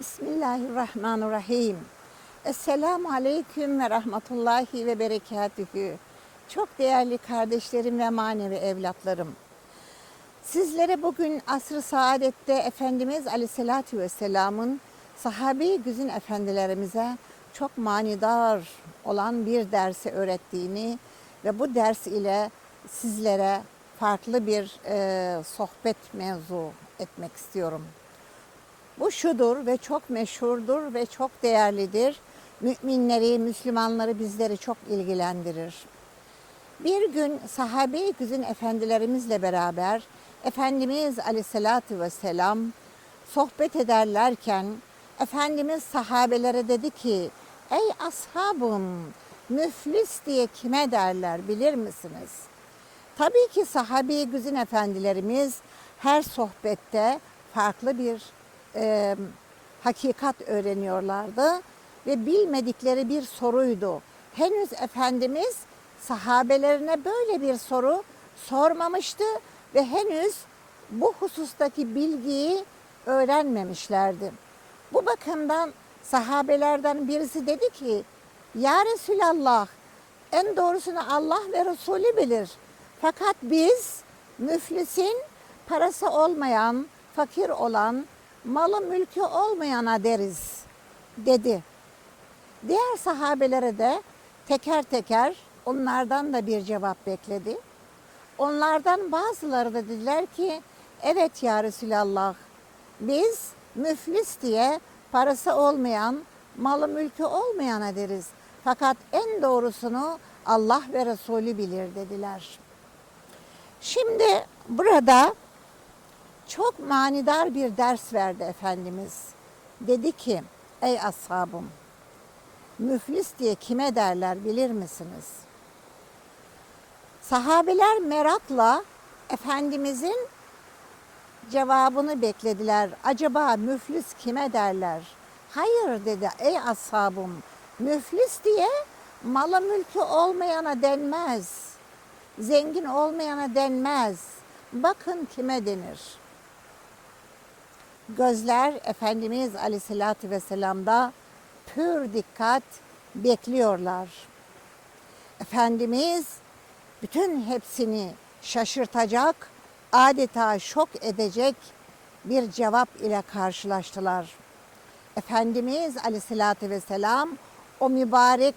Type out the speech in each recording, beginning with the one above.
Bismillahirrahmanirrahim. Esselamu Aleyküm ve Rahmetullahi ve Berekatühü. Çok değerli kardeşlerim ve manevi evlatlarım. Sizlere bugün asr-ı saadette Efendimiz Aleyhisselatü Vesselam'ın sahabe-i güzin efendilerimize çok manidar olan bir dersi öğrettiğini ve bu ders ile sizlere farklı bir e, sohbet mevzu etmek istiyorum. Bu şudur ve çok meşhurdur ve çok değerlidir. Müminleri, Müslümanları bizleri çok ilgilendirir. Bir gün sahabe-i güzin efendilerimizle beraber Efendimiz Aleyhisselatü Vesselam sohbet ederlerken Efendimiz sahabelere dedi ki Ey ashabım müflis diye kime derler bilir misiniz? Tabii ki sahabe-i güzin efendilerimiz her sohbette farklı bir e, hakikat öğreniyorlardı ve bilmedikleri bir soruydu. Henüz Efendimiz sahabelerine böyle bir soru sormamıştı ve henüz bu husustaki bilgiyi öğrenmemişlerdi. Bu bakımdan sahabelerden birisi dedi ki, Ya Resulallah, en doğrusunu Allah ve Resulü bilir. Fakat biz müflisin parası olmayan, fakir olan, malı mülkü olmayana deriz dedi. Diğer sahabelere de teker teker onlardan da bir cevap bekledi. Onlardan bazıları da dediler ki evet ya Resulallah biz müflis diye parası olmayan, malı mülkü olmayana deriz. Fakat en doğrusunu Allah ve Resulü bilir dediler. Şimdi burada çok manidar bir ders verdi Efendimiz. Dedi ki ey ashabım müflis diye kime derler bilir misiniz? Sahabeler merakla Efendimizin cevabını beklediler. Acaba müflis kime derler? Hayır dedi ey ashabım müflis diye malı mülkü olmayana denmez. Zengin olmayana denmez. Bakın kime denir? Gözler Efendimiz Aleyhisselatü Vesselam'da pür dikkat bekliyorlar. Efendimiz bütün hepsini şaşırtacak, adeta şok edecek bir cevap ile karşılaştılar. Efendimiz Aleyhisselatü Vesselam o mübarek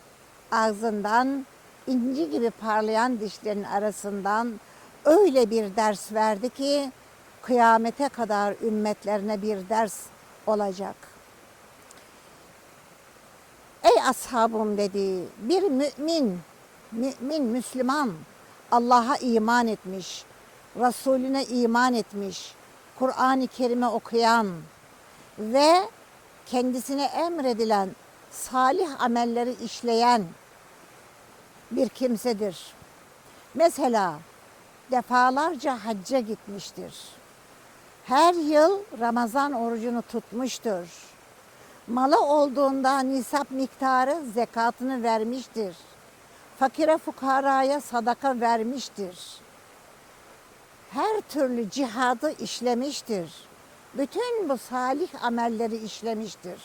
ağzından inci gibi parlayan dişlerin arasından öyle bir ders verdi ki kıyamete kadar ümmetlerine bir ders olacak. Ey ashabım dedi bir mümin, mümin, Müslüman Allah'a iman etmiş, Resulüne iman etmiş, Kur'an-ı Kerim'i okuyan ve kendisine emredilen salih amelleri işleyen bir kimsedir. Mesela defalarca hacca gitmiştir. Her yıl Ramazan orucunu tutmuştur. Malı olduğunda nisap miktarı zekatını vermiştir. Fakire fukaraya sadaka vermiştir. Her türlü cihadı işlemiştir. Bütün bu salih amelleri işlemiştir.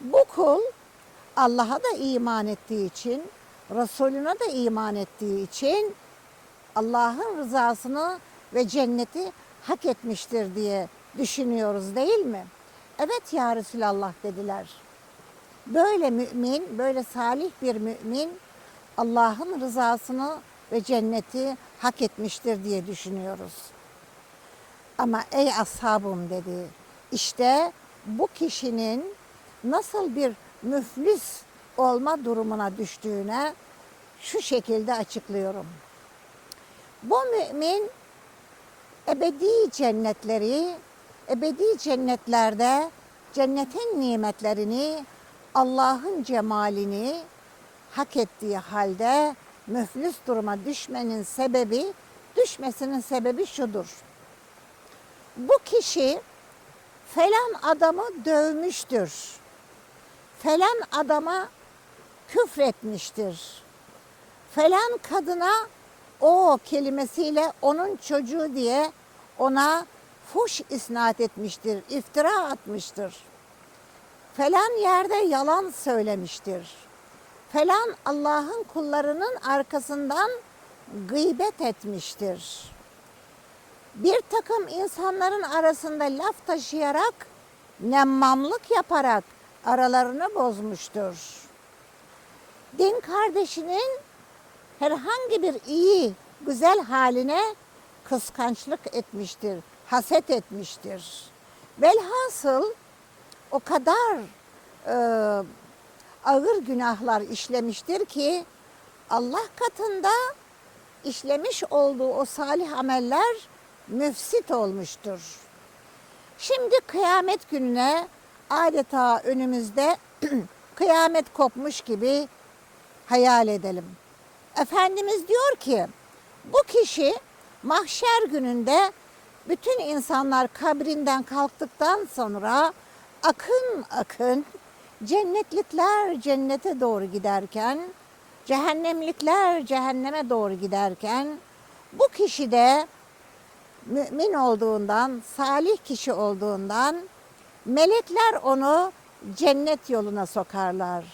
Bu kul Allah'a da iman ettiği için, Resulüne de iman ettiği için Allah'ın rızasını ve cenneti hak etmiştir diye düşünüyoruz değil mi? Evet ya Resulallah dediler. Böyle mümin, böyle salih bir mümin Allah'ın rızasını ve cenneti hak etmiştir diye düşünüyoruz. Ama ey ashabım dedi, işte bu kişinin nasıl bir müflis olma durumuna düştüğüne şu şekilde açıklıyorum. Bu mümin ebedi cennetleri, ebedi cennetlerde cennetin nimetlerini, Allah'ın cemalini hak ettiği halde müflis duruma düşmenin sebebi, düşmesinin sebebi şudur. Bu kişi falan adamı dövmüştür. Falan adama küfretmiştir. Falan kadına o kelimesiyle onun çocuğu diye ona fuş isnat etmiştir, iftira atmıştır. Falan yerde yalan söylemiştir. Falan Allah'ın kullarının arkasından gıybet etmiştir. Bir takım insanların arasında laf taşıyarak, nemmamlık yaparak aralarını bozmuştur. Din kardeşinin herhangi bir iyi, güzel haline kıskançlık etmiştir, haset etmiştir. Velhasıl o kadar e, ağır günahlar işlemiştir ki Allah katında işlemiş olduğu o salih ameller müfsit olmuştur. Şimdi kıyamet gününe adeta önümüzde kıyamet kopmuş gibi hayal edelim. Efendimiz diyor ki bu kişi mahşer gününde bütün insanlar kabrinden kalktıktan sonra akın akın cennetlikler cennete doğru giderken cehennemlikler cehenneme doğru giderken bu kişi de mümin olduğundan, salih kişi olduğundan melekler onu cennet yoluna sokarlar.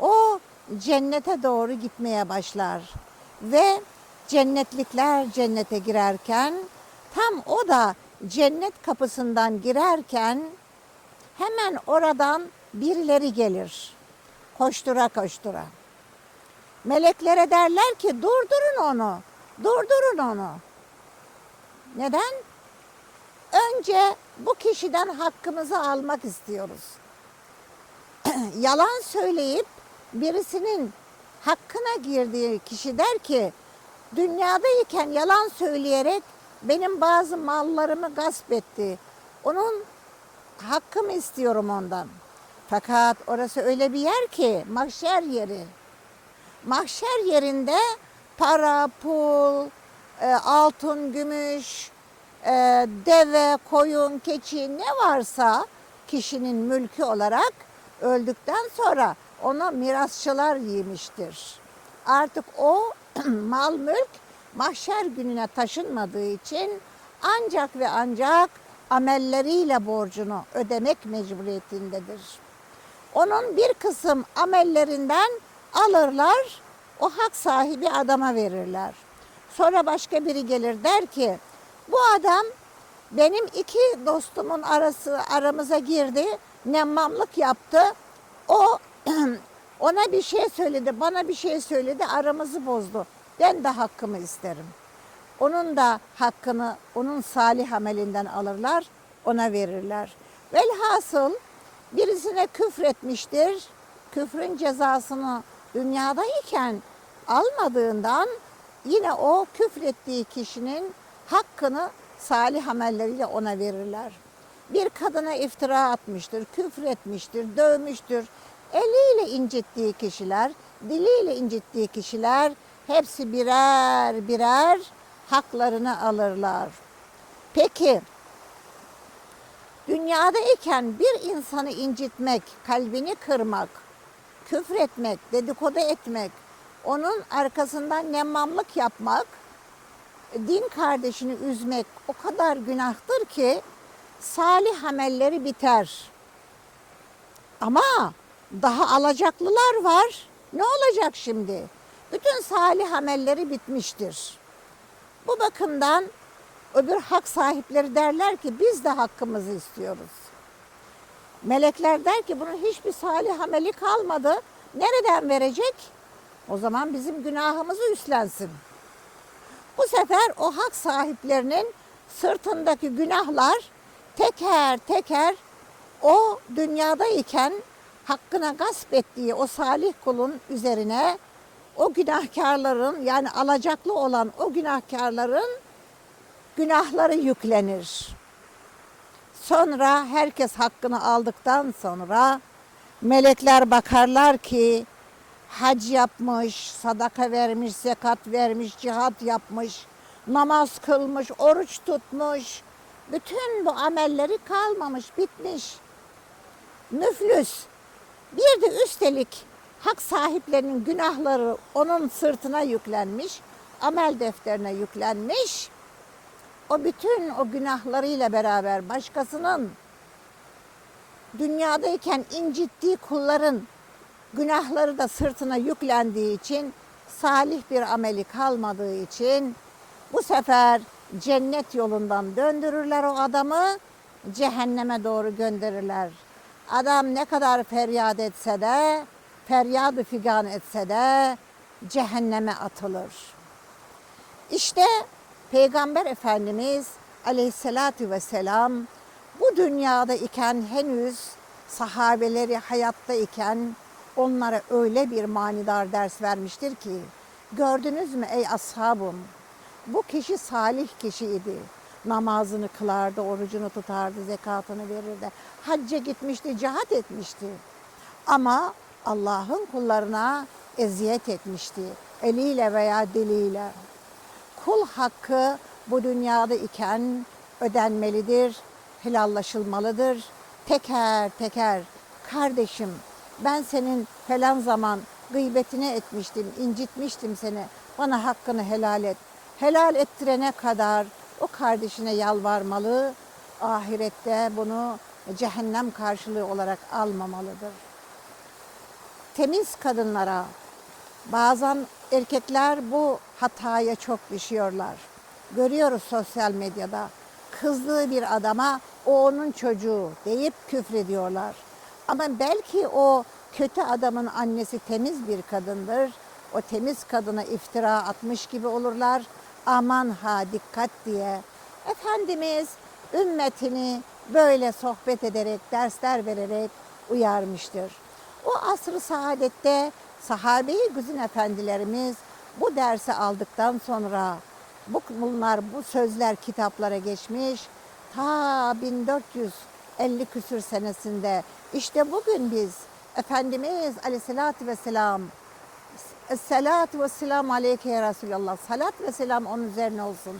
O cennete doğru gitmeye başlar ve cennetlikler cennete girerken tam o da cennet kapısından girerken hemen oradan birileri gelir. Koştura koştura. Meleklere derler ki durdurun onu. Durdurun onu. Neden? Önce bu kişiden hakkımızı almak istiyoruz. Yalan söyleyip birisinin hakkına girdiği kişi der ki dünyadayken yalan söyleyerek benim bazı mallarımı gasp etti. Onun hakkımı istiyorum ondan. Fakat orası öyle bir yer ki mahşer yeri. Mahşer yerinde para, pul, e, altın, gümüş, e, deve, koyun, keçi ne varsa kişinin mülkü olarak öldükten sonra ona mirasçılar yemiştir. Artık o mal mülk mahşer gününe taşınmadığı için ancak ve ancak amelleriyle borcunu ödemek mecburiyetindedir. Onun bir kısım amellerinden alırlar, o hak sahibi adama verirler. Sonra başka biri gelir der ki, bu adam benim iki dostumun arası aramıza girdi, nemmamlık yaptı. O ona bir şey söyledi, bana bir şey söyledi, aramızı bozdu. Ben de hakkımı isterim. Onun da hakkını onun salih amelinden alırlar, ona verirler. Velhasıl birisine küfretmiştir. Küfrün cezasını dünyadayken almadığından yine o küfrettiği kişinin hakkını salih amelleriyle ona verirler. Bir kadına iftira atmıştır, küfretmiştir, dövmüştür. Eliyle incittiği kişiler, diliyle incittiği kişiler hepsi birer birer haklarını alırlar. Peki dünyadayken bir insanı incitmek, kalbini kırmak, küfretmek, dedikodu etmek, onun arkasından nemmamlık yapmak, din kardeşini üzmek o kadar günahtır ki salih amelleri biter. Ama daha alacaklılar var. Ne olacak şimdi? Bütün salih amelleri bitmiştir. Bu bakımdan öbür hak sahipleri derler ki biz de hakkımızı istiyoruz. Melekler der ki bunun hiçbir salih ameli kalmadı. Nereden verecek? O zaman bizim günahımızı üstlensin. Bu sefer o hak sahiplerinin sırtındaki günahlar teker teker o dünyadayken hakkına gasp ettiği o salih kulun üzerine o günahkarların yani alacaklı olan o günahkarların günahları yüklenir. Sonra herkes hakkını aldıktan sonra melekler bakarlar ki hac yapmış, sadaka vermiş, zekat vermiş, cihat yapmış, namaz kılmış, oruç tutmuş. Bütün bu amelleri kalmamış, bitmiş. Müflüs. Bir de üstelik hak sahiplerinin günahları onun sırtına yüklenmiş, amel defterine yüklenmiş. O bütün o günahlarıyla beraber başkasının dünyadayken incittiği kulların günahları da sırtına yüklendiği için salih bir ameli kalmadığı için bu sefer cennet yolundan döndürürler o adamı cehenneme doğru gönderirler. Adam ne kadar feryat etse de feryadı figan etse de cehenneme atılır. İşte Peygamber Efendimiz aleyhissalatü vesselam bu dünyada iken henüz sahabeleri hayatta iken onlara öyle bir manidar ders vermiştir ki gördünüz mü ey ashabım bu kişi salih kişiydi. Namazını kılardı, orucunu tutardı, zekatını verirdi. Hacca gitmişti, cihat etmişti. Ama Allah'ın kullarına eziyet etmişti. Eliyle veya diliyle. Kul hakkı bu dünyada iken ödenmelidir, helallaşılmalıdır. Teker teker kardeşim ben senin falan zaman gıybetine etmiştim, incitmiştim seni. Bana hakkını helal et. Helal ettirene kadar o kardeşine yalvarmalı. Ahirette bunu cehennem karşılığı olarak almamalıdır. Temiz kadınlara bazen erkekler bu hataya çok düşüyorlar. Görüyoruz sosyal medyada. Kızdığı bir adama o onun çocuğu deyip küfrediyorlar. Ama belki o kötü adamın annesi temiz bir kadındır. O temiz kadına iftira atmış gibi olurlar. Aman ha dikkat diye. Efendimiz ümmetini böyle sohbet ederek, dersler vererek uyarmıştır. O asr-ı saadette sahabe-i efendilerimiz bu dersi aldıktan sonra bu, bunlar bu sözler kitaplara geçmiş. Ta 1450 küsür senesinde işte bugün biz Efendimiz aleyhissalatü vesselam Esselatu ve selamu aleyke ya Resulallah. Salat ve selam onun üzerine olsun.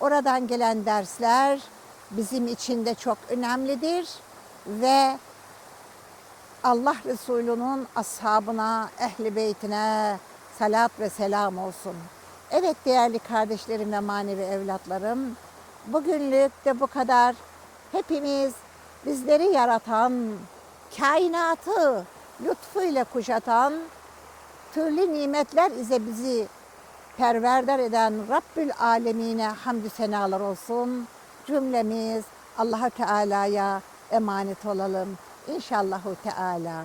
Oradan gelen dersler bizim için de çok önemlidir ve Allah Resulü'nün ashabına, ehli beytine salat ve selam olsun. Evet değerli kardeşlerim ve manevi evlatlarım, bugünlük de bu kadar. Hepimiz bizleri yaratan, kainatı lütfuyla kuşatan, türlü nimetler ise bizi perverdar eden Rabbül Alemine hamdü senalar olsun. Cümlemiz Allah Teala'ya emanet olalım. إن شاء الله تعالى.